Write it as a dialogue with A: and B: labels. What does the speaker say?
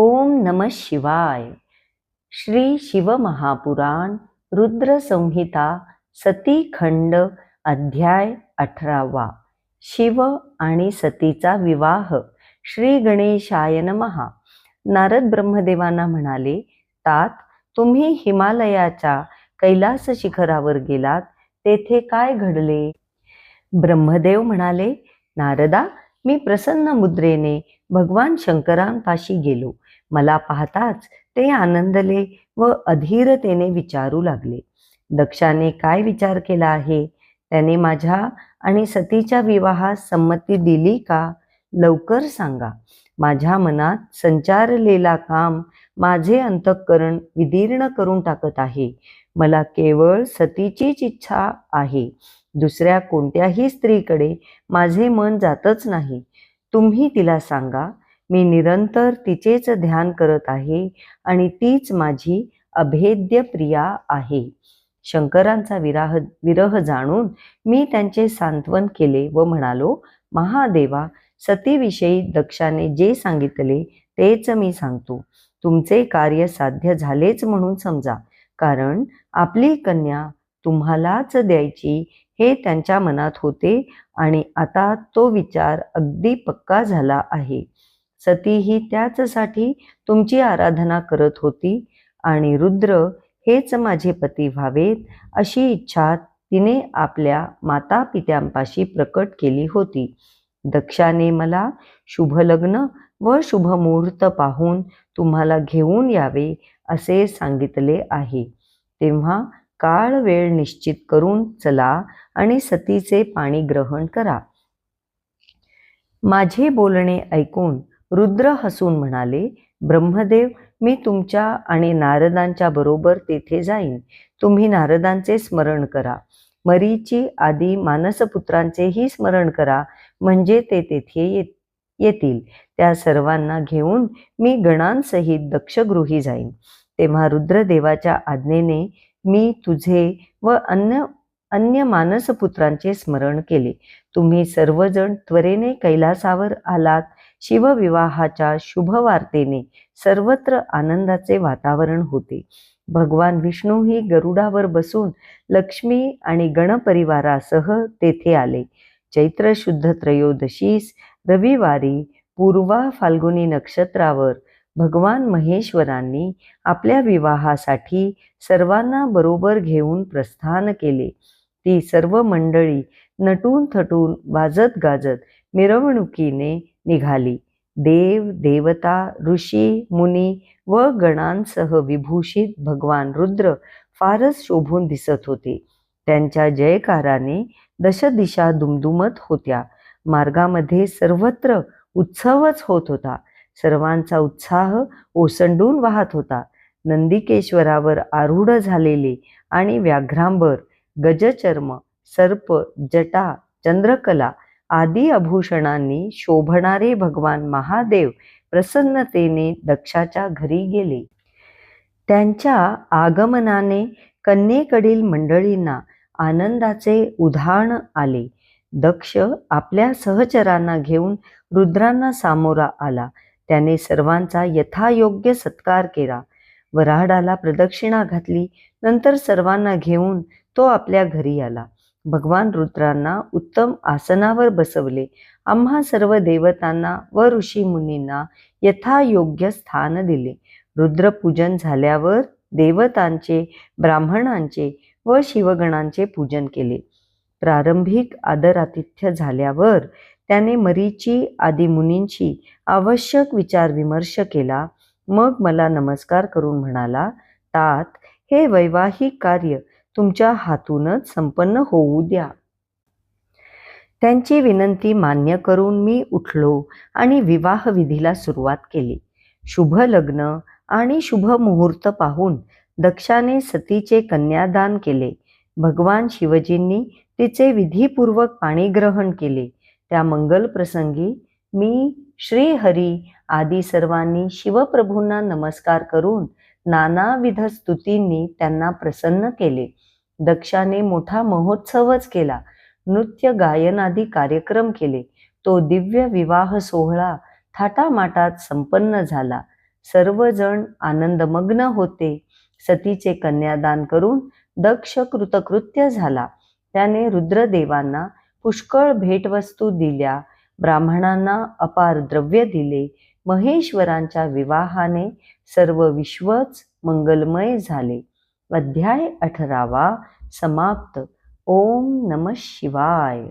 A: ओम नम शिवाय. श्री शिवमहापुराण रुद्रसंहिता सती खंड अध्याय अठरावा. शिव आणि सतीचा विवाह. श्री गणेशाय नमहा नारद ब्रह्मदेवांना म्हणाले तात तुम्ही हिमालयाच्या कैलास शिखरावर गेलात तेथे काय घडले? ब्रह्मदेव म्हणाले नारदा मी प्रसन्न मुद्रेने भगवान शंकरांपाशी गेलो. मला पाहताच ते आनंदले व अधीरतेने विचारू लागले. दक्षाने काय विचार केला आहे? त्याने माझ्या आणि सतीच्या विवाहास संमती दिली का? लवकर सांगा. माझ्या मनात संचारलेला काम माझे अंतःकरण विदीर्ण करून टाकत आहे. मला केवळ सतीचीच इच्छा आहे. दुसऱ्या कोणत्याही स्त्रीकडे माझे मन जातच नाही. तुम्ही तिला सांगा मी निरंतर तिचेच ध्यान करत आहे आणि तीच माझी अभेद्य प्रिया आहे. शंकरांचा विराह विरह जाणून मी त्यांचे सांत्वन केले व म्हणालो महादेवा सतीविषयी दक्षाने जे सांगितले तेच मी सांगतो. तुमचे कार्य साध्य झालेच म्हणून समजा. कारण आपली कन्या तुम्हालाच द्यायची हे त्यांच्या मनात होते आणि आता तो विचार अगदी पक्का झाला आहे. सती ही त्याचसाठी तुमची आराधना करत होती आणि रुद्र हेच माझे पती व्हावेत अशी इच्छा तिने आपल्या माता पित्यांपाशी प्रकट केली होती. दक्षाने मला शुभ लग्न व शुभ मुहूर्त पाहून तुम्हाला घेऊन यावे असे सांगितले आहे. तेव्हा काळ वेळ निश्चित करून चला आणि सतीचे पाणी ग्रहण करा. माझे बोलणे ऐकून रुद्र हसून म्हणाले ब्रह्मदेव मी तुमच्या आणि नारदांच्या बरोबर तेथे जाईन. तुम्ही नारदांचे स्मरण करा. मरीची आदी मानसपुत्रांचेही स्मरण करा. म्हणजे ते तेथे येत येतील. त्या सर्वांना घेऊन मी गणांसहित दक्षगृही जाईन. तेव्हा रुद्रदेवाच्या आज्ञेने मी तुझे व अन्य अन्य मानसपुत्रांचे स्मरण केले. तुम्ही सर्वजण त्वरेने कैलासावर आलात. शिवविवाहाच्या शुभवार्तेने सर्वत्र आनंदाचे वातावरण होते. भगवान विष्णूही गरुडावर बसून लक्ष्मी आणि गणपरिवारासह तेथे आले. चैत्र शुद्ध त्रयोदशीस रविवारी पूर्वा फाल्गुनी नक्षत्रावर भगवान महेश्वरांनी आपल्या विवाहासाठी सर्वांना बरोबर घेऊन प्रस्थान केले. ती सर्व मंडळी नटून थटून वाजत गाजत मिरवणुकीने निघाली. देव देवता ऋषी मुनी व गणांसह विभूषित भगवान रुद्र फारच शोभून दिसत होते. त्यांच्या जयकाराने दशदिशा दुमदुमत होत्या. मार्गामध्ये सर्वत्र उत्सवच होत होता. सर्वांचा उत्साह ओसंडून वाहत होता. नंदिकेश्वरावर आरूढ झालेले आणि व्याघ्रांबर गजचर्म सर्प जटा चंद्रकला आदी आभूषणांनी शोभणारे भगवान महादेव प्रसन्नतेने दक्षाच्या घरी गेले. त्यांच्या आगमनाने कन्येकडील मंडळींना आनंदाचे उधाण आले. दक्ष आपल्या सहचरांना घेऊन रुद्रांना सामोरा आला. त्याने सर्वांचा यथायोग्य सत्कार केला. वराडाला प्रदक्षिणा घातली. नंतर सर्वांना घेऊन तो आपल्या घरी आला. भगवान रुद्रांना उत्तम आसनावर बसवले. आम्हा सर्व देवतांना व ऋषी मुनींना यथायोग्य स्थान दिले. रुद्रपूजन झाल्यावर देवतांचे ब्राह्मणांचे व शिवगणांचे पूजन केले. प्रारंभिक आदरातिथ्य झाल्यावर त्याने मरीची आदी मुनींशी आवश्यक विचारविमर्श केला. मग मला नमस्कार करून म्हणाला तात हे वैवाहिक कार्य तुमच्या हातूनच संपन्न होऊ द्या. त्यांची विनंती मान्य करून मी उठलो आणि विवाह विधीला सुरुवात केली. शुभ लग्न आणि शुभ मुहूर्त पाहून दक्षाने सतीचे कन्यादान केले. भगवान शिवजींनी तिचे विधीपूर्वक पाणीग्रहण केले. त्या मंगल प्रसंगी मी श्रीहरी आदी सर्वांनी शिवप्रभूंना नमस्कार करून नानाविध स्तुतींनी त्यांना प्रसन्न केले. दक्षाने मोठा महोत्सवच केला. नृत्य गायन आदी कार्यक्रम केले. तो दिव्य विवाह सोहळा थाटामाटात संपन्न झाला. सर्वजण आनंदमग्न होते. सतीचे कन्यादान करून दक्ष कृतकृत्य झाला. त्याने रुद्रदेवांना पुष्कळ भेटवस्तू दिल्या. ब्राह्मणांना अपार द्रव्य दिले. महेश्वरांच्या विवाहाने सर्व विश्वच मंगलमय झाले. अध्याय अठरावा समाप्त. ओम नम शिवाय.